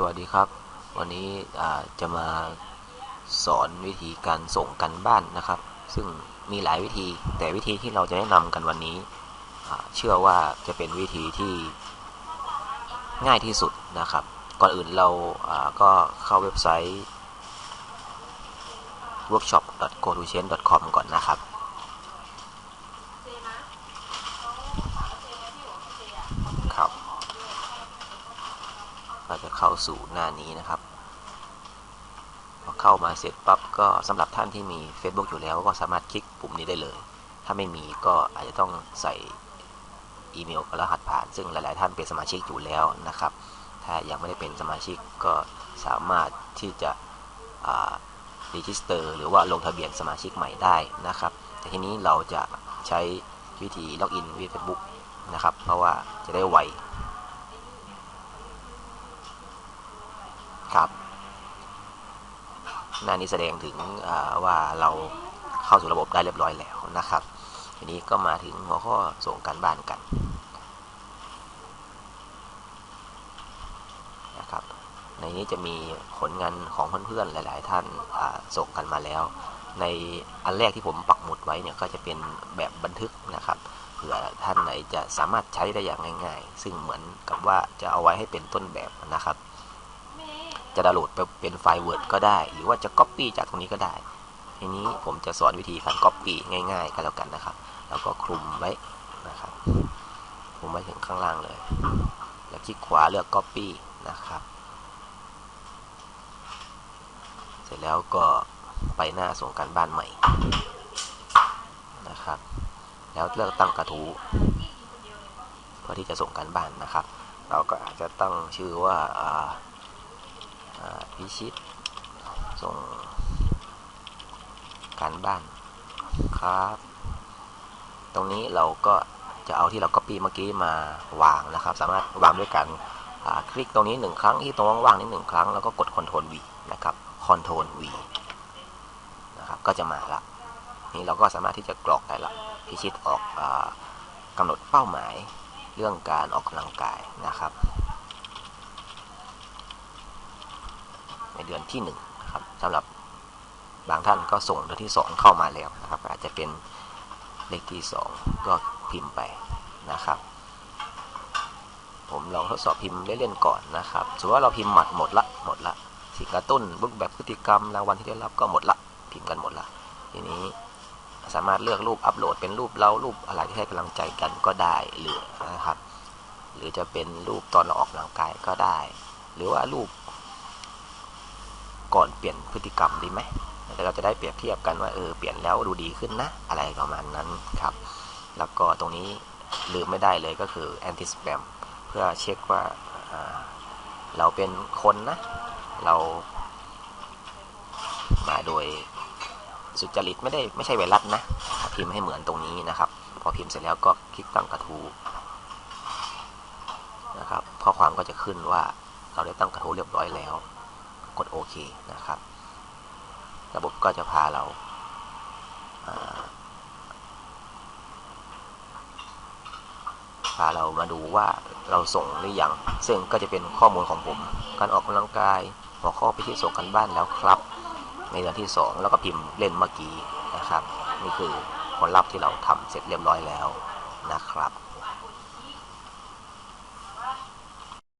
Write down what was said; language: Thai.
สวัสดีครับ วันนี้จะมาสอนวิธีการส่งกันบ้านนะครับ ซึ่งมีหลายวิธี แต่วิธีที่เราจะแนะนำกันวันนี้ เชื่อว่าจะเป็นวิธีที่ง่ายที่สุดนะครับ ก่อนอื่นเราก็เข้าเว็บไซต์ workshop.go-to-change.com ก่อนนะครับ เราจะเข้าสู่หน้านี้นะครับ พอเข้ามาเสร็จปั๊บก็สำหรับท่านที่มี Facebook อยู่แล้วก็สามารถคลิกปุ่มนี้ได้เลย ถ้าไม่มีก็อาจจะต้องใส่อีเมลกับรหัสผ่าน ซึ่งหลาย ๆ ท่านเป็นสมาชิกอยู่แล้วนะครับ ถ้ายังไม่ได้เป็นสมาชิกก็สามารถที่จะรีจิสเตอร์หรือว่าลงทะเบียนสมาชิกใหม่ได้นะครับ แต่ทีนี้เราจะใช้วิธีล็อกอินวิ Facebook นะครับ เพราะว่าจะได้ไว ครับหน้านี้แสดงถึงว่าเราเข้าสู่ระบบได้เรียบร้อยแล้วนะครับ ทีนี้ก็มาถึงหัวข้อส่งการบ้านกันนะครับ ในนี้จะมีผลงานของเพื่อนๆหลาย ๆ ท่านส่งกันมาแล้ว ในอันแรกที่ผมปักหมุดไว้เนี่ยก็จะเป็นแบบบันทึกนะครับเผื่อท่านไหนจะสามารถใช้ได้อย่างง่าย ๆ ซึ่งเหมือนกับว่าจะเอาไว้ให้เป็นต้นแบบนะครับ จะดาวน์โหลดไปเป็นไฟล์ Word ก็ได้ หรือว่าจะ Copy จากตรงนี้ก็ได้ ทีนี้ผมจะสอนวิธีการ Copy ง่าย ๆกันแล้วกันนะครับ แล้วก็คลุมไว้นะครับคลุมไว้ถึงข้างล่างเลย แล้วคลิกขวาเลือก Copy นะครับ เสร็จแล้วก็ไปหน้าส่งการบ้านใหม่นะครับ แล้วเลือกตั้งกระทู้เพื่อที่จะส่งการบ้านนะครับ เราก็อาจจะตั้งชื่อว่า พิชิต ส่งการบ้านครับ ตรงนี้เราก็จะเอาที่เรา copy เมื่อกี้มาวางนะครับ สามารถวางด้วยกันคลิกตรงนี้หนึ่งครั้งที่ตรงว่างๆนี้หนึ่งครั้งแล้วก็กด Ctrl V นะครับ Ctrl V นะครับก็จะมาละนี่เราก็สามารถที่จะกรอกได้ละพิชิตออกอกำหนดเป้าหมายเรื่องการออกกำลังกายนะครับใน เดือนที่1นะครับสำหรับบางท่านก็ส่งเดือนที่ 2 เข้ามาแล้วนะครับ อาจจะเป็นเลขที่ 2 ก็พิมพ์ไปนะครับ ผมลองทดสอบพิมพ์เล่นๆก่อนนะครับสมมติว่าเราพิมพ์หมัดหมดละหมดละสิ่งกระตุ้นบุกแบบพฤติกรรมรางวัลที่ได้รับก็หมดละพิมพ์กันหมดละทีนี้สามารถเลือกรูปอัปโหลดเป็นรูปเรารูปอะไรที่ให้กำลังใจกันก็ได้หรือนะครับ หรือจะเป็นรูปตอนเราออกกำลังกายก็ได้ หรือว่ารูป ก่อนเปลี่ยนพฤติกรรมดีไหมเราจะได้เปรียบเทียบกันว่าเออเปลี่ยนแล้วดูดีขึ้นนะ อะไรประมาณนั้นครับ แล้วก็ตรงนี้ลืมไม่ได้เลยก็คือ anti spam เพื่อเช็คว่าเราเป็นคนนะ เรามาโดยสุจริตไม่ได้ไม่ใช่ไวรัสนะ พิมพ์ให้เหมือนตรงนี้นะครับ พอพิมพ์เสร็จแล้วก็คลิกตั้งกระทู้นะครับข้อความก็จะขึ้นว่าเราได้ตั้งกระทู้เรียบร้อยแล้ว กดโอเคนะครับ ระบบก็จะพาเราพาเรามาดูว่าเราส่งหรือยังซึ่งก็จะเป็นข้อมูลของผม การออกกำลังกายหัวข้อไปที่ส่งกันบ้านแล้วครับ ในเดือนที่ 2 แล้วก็พิมพ์เล่นเมื่อกี้นะครับ นี่คือผลลัพธ์ที่เราทำเสร็จเรียบร้อยแล้วนะครับ